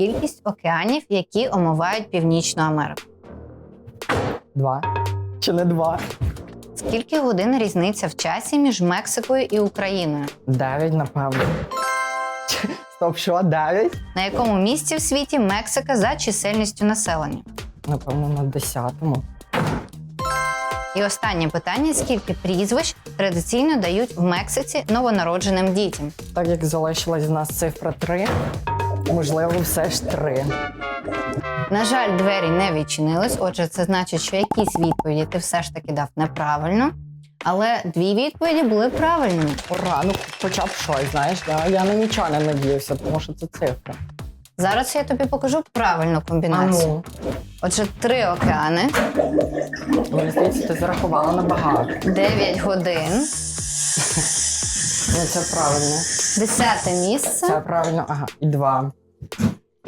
кількість океанів, які омивають Північну Америку? Два. Чи не два? Скільки годин різниця в часі між Мексикою і Україною? Дев'ять, напевно. Стоп, що? Дев'ять? На якому місці в світі Мексика за чисельністю населення? Напевно, на десятому. І останнє питання: скільки прізвищ традиційно дають в Мексиці новонародженим дітям? Так як залишилась в нас цифра три, можливо, все ж три. На жаль, двері не відчинились. Отже, це значить, що якісь відповіді ти все ж таки дав неправильно. Але дві відповіді були правильними. Ура, ну хоча б щось, знаєш, я, я на нічого не надіявся, тому що це цифра. Зараз я тобі покажу правильну комбінацію. ну, Отже, три океани, мені здається, ти зарахувала набагато. 9 годин, Ну, це правильно. десяте місце. Це правильно, ага. І два.